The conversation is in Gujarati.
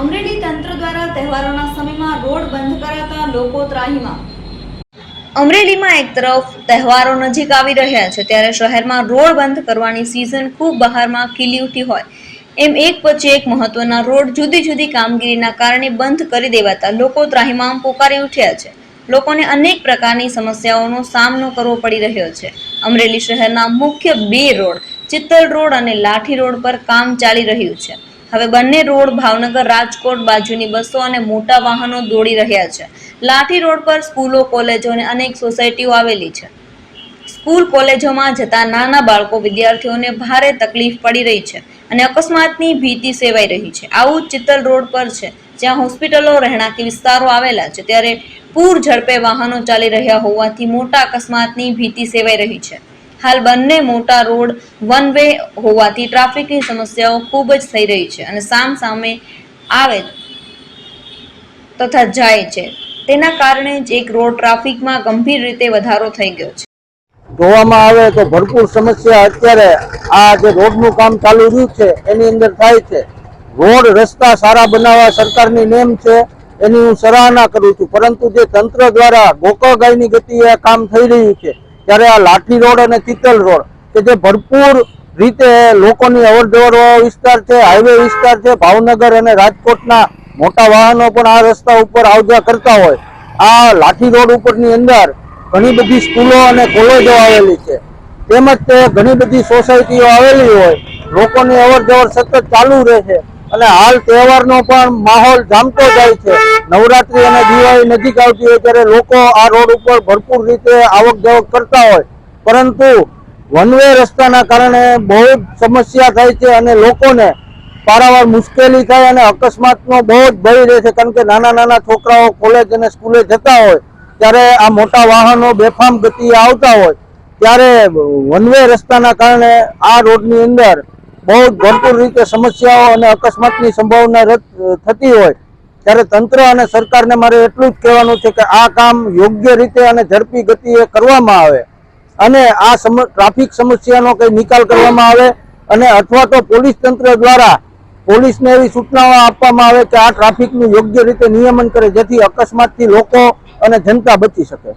અમરેલી તંત્ર દ્વારા તહેવારોના સમયમાં રોડ બંધ કરાતા લોકો ત્રાહીમાં. અમરેલીમાં એક તરફ તહેવારો નજીક આવી રહ્યા છે, ત્યારે શહેરમાં રોડ બંધ કરવાની સિઝન ખૂબ બહારમાં ખીલી ઉઠી હોય. એમ એક પછી એક મહત્વના રોડ જુદી જુદી કામગીરીના કારણે બંધ કરી દેવાતા લોકો ત્રાહીમામ પોકારી ઉઠ્યા છે. લોકોને અનેક પ્રકારની સમસ્યાઓનો સામનો કરવો પડી રહ્યો છે. અમરેલી શહેરના મુખ્ય બે રોડ, ચિત્તલ રોડ અને લાઠી રોડ પર કામ ચાલી રહ્યું છે. હવે બંને રોડ ભાવનગર રાજકોટ બાજુની બસો અને મોટા વાહનો દોડી રહ્યા છે. લાઠી રોડ પર સ્કૂલો, કોલેજો અને અનેક સોસાયટીઓ આવેલી છે. સ્કૂલ, કોલેજોમાં જતા નાના બાળકો, વિદ્યાર્થીઓને ભારે તકલીફ પડી રહી છે અને અકસ્માતની ભીતિ સેવાઈ રહી છે. આવું ચિત્તલ રોડ પર છે, જ્યાં હોસ્પિટલો, રહેણાંકી વિસ્તારો આવેલા છે. ત્યારે પૂર ઝડપે વાહનો ચાલી રહ્યા હોવાથી મોટા અકસ્માતની ભીતિ સેવાઈ રહી છે. હાલ બંને મોટા રોડ વન વે હોવાથી ટ્રાફિકની સમસ્યાઓ ખૂબ જ થઈ રહી છે અને સામ સામે આવે તથા જાય છે. તેના કારણે જ એક રોડ ટ્રાફિકમાં ગંભીર રીતે વધારો થઈ ગયો છે. જોવામાં આવે તો ભરપૂર સમસ્યા અત્યારે આ જે રોડનું કામ ચાલુ રહ્યું છે, એની અંદર થાય છે. રોડ રસ્તા સારા બનાવવા સરકારની નેમ છે, એની હું સરાહના કરું છું. પરંતુ જે તંત્ર દ્વારા ગોકળગાયની ગતિએ આ કામ થઈ રહ્યું છે ત્યારે આ લાઠી રોડ અને ચિત્તલ રોડ, કે જે ભરપૂર રીતે લોકોની અવર જવર વિસ્તાર છે, હાઈવે વિસ્તાર છે, ભાવનગર અને રાજકોટના મોટા વાહનો પણ આ રસ્તા ઉપર આવજા કરતા હોય. આ લાઠી રોડ ઉપરની અંદર ઘણી બધી સ્કૂલો અને કોલેજો આવેલી છે. તેમજ તે ઘણી બધી સોસાયટીઓ આવેલી હોય. લોકોની અવર જવર સતત ચાલુ રહે છે. અને હાલ તહેવારનો પણ માહોલ જામતો જાય છે. નવરાત્રી અને દિવાળી નજીક આવતી હોય ત્યારે લોકો આ રોડ ઉપર ભરપૂર રીતે આવક જાવક કરતા હોય. પરંતુ વન વે રસ્તાના કારણે બહુ જ સમસ્યા થાય છે અને લોકોને પારાવાર મુશ્કેલી થાય અને અકસ્માતનો બહુ જ ભય રહે છે. કારણ કે નાના નાના છોકરાઓ કોલેજ અને સ્કૂલે જતા હોય, ત્યારે આ મોટા વાહનો બેફામ ગતિએ આવતા હોય, ત્યારે વન વે રસ્તાના કારણે આ રોડની અંદર બહુ ભરપૂર રીતે સમસ્યાઓ અને અકસ્માતની સંભાવના થતી હોય, ત્યારે તંત્ર અને સરકારને મારે એટલું જ કહેવાનું છે કે આ કામ યોગ્ય રીતે અને ઝડપી ગતિએ કરવામાં આવે અને આ ટ્રાફિક સમસ્યાનો કંઈ નિકાલ કરવામાં આવે અને અથવા તો પોલીસ તંત્ર દ્વારા પોલીસને એવી સૂચનાઓ આપવામાં આવે કે આ ટ્રાફિકનું યોગ્ય રીતે નિયમન કરે જેથી અકસ્માતથી લોકો અને જનતા બચી શકે.